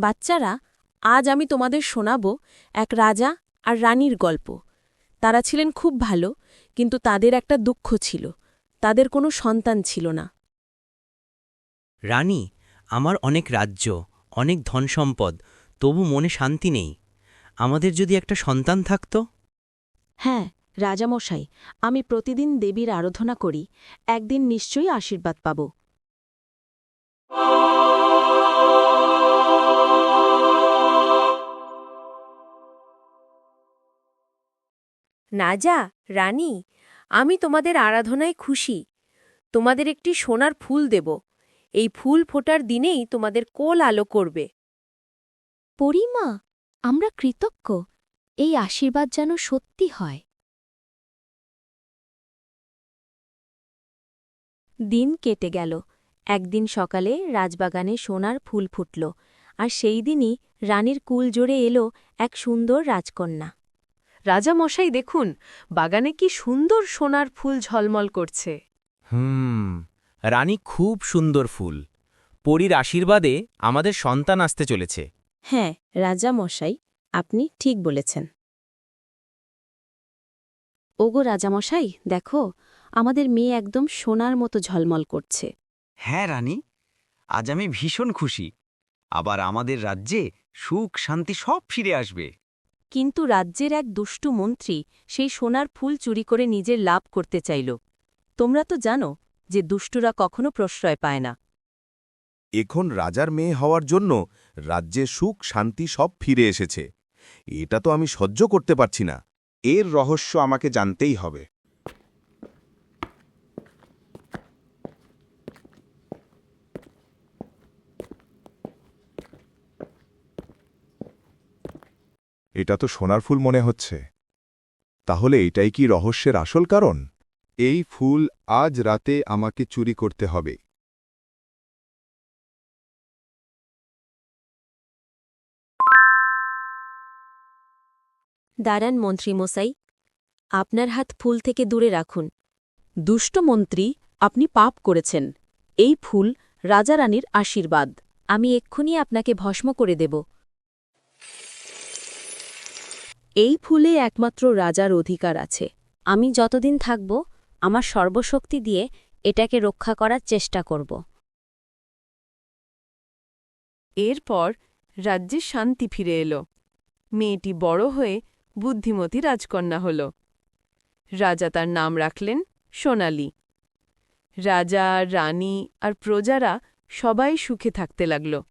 বাচ্চারা আজ আমি তোমাদের শোনাব এক রাজা আর রানীর গল্প। তারা ছিলেন খুব ভালো কিন্তু তাদের একটা দুঃখ ছিল তাদের কোনো সন্তান ছিল না। রানী আমার অনেক রাজ্য অনেক ধনসম্পদ তবু মনে শান্তি নেই। আমাদের যদি একটা সন্তান থাকত? হ্যাঁ রাজামশাই আমি প্রতিদিন দেবীর আরাধনা করি একদিন নিশ্চয়ই আশীর্বাদ পাব। নাজা রানী, আমি তোমাদের আরাধনায় খুশি। তোমাদের একটি সোনার ফুল দেব। এই ফুল ফোটার দিনেই তোমাদের কোল আলো করবে। পরিমা, আমরা কৃতজ্ঞ। এই আশীর্বাদ যেন সত্যি হয়। দিন কেটে গেল। একদিন সকালে রাজবাগানে সোনার ফুল ফুটল, আর সেই দিনই রানীর কুল জোরে এলো এক সুন্দর রাজকন্যা। রাজামশাই দেখুন বাগানে কি সুন্দর সোনার ফুল ঝলমল করছে। হুম রানী খুব সুন্দর ফুল। পরীর আশীর্বাদে আমাদের সন্তান আসতে চলেছে। হ্যাঁ রাজা মশাই আপনি ঠিক বলেছেন। ওগো রাজামশাই দেখো আমাদের মেয়ে একদম সোনার মতো ঝলমল করছে। হ্যাঁ রানী আজ আমি ভীষণ খুশি। আবার আমাদের রাজ্যে সুখ শান্তি সব ফিরে আসবে। কিন্তু রাজ্যের এক দুষ্টু মন্ত্রী সেই সোনার ফুল চুরি করে নিজের লাভ করতে চাইল। তোমরা তো জানো যে দুষ্টুরা কখনো প্রশ্রয় পায় না। এখন রাজার মেয়ে হওয়ার জন্য রাজ্যে সুখ, শান্তি সব ফিরে এসেছে। এটা তো আমি সহ্য করতে পারছি না। এর রহস্য আমাকে জানতেই হবে। এটা তো সোনার ফুল মনে হচ্ছে। তাহলে এটাই কি রহস্যের আসল কারণ? এই ফুল আজ রাতে আমাকে চুরি করতে হবে। দাঁড়ান মন্ত্রী মশাই, আপনার হাত ফুল থেকে দূরে রাখুন। দুষ্ট মন্ত্রী, আপনি পাপ করেছেন। এই ফুল রাজারানীর আশীর্বাদ। আমি এক্ষুনি আপনাকে ভস্ম করে দেব। এই ফুলে একমাত্র রাজার অধিকার আছে। আমি যতদিন থাকব, আমার সর্বশক্তি দিয়ে এটাকে রক্ষা করার চেষ্টা করব। এরপর রাজ্যে শান্তি ফিরে এলো। মেয়েটি বড় হয়ে বুদ্ধিমতী রাজকন্যা হল। রাজা তার নাম রাখলেন সোনালি। রাজা, রানী আর প্রজারা সবাই সুখে থাকতে লাগল।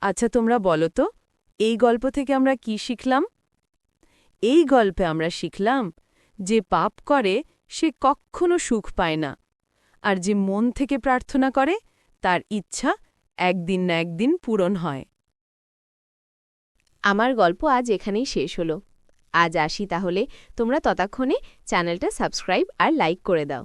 আচ্ছা তোমরা বলো তো, এই গল্প থেকে আমরা কি শিখলাম? এই গল্পে আমরা শিখলাম যে পাপ করে, সে কখনো সুখ পায় না। আর যে মন থেকে প্রার্থনা করে, তার ইচ্ছা একদিন না একদিন পূরণ হয়। আমার গল্প আজ এখানেই শেষ হলো। আজ আসি তাহলে। তোমরা ততক্ষণে চ্যানেলটা সাবস্ক্রাইব আর লাইক করে দাও।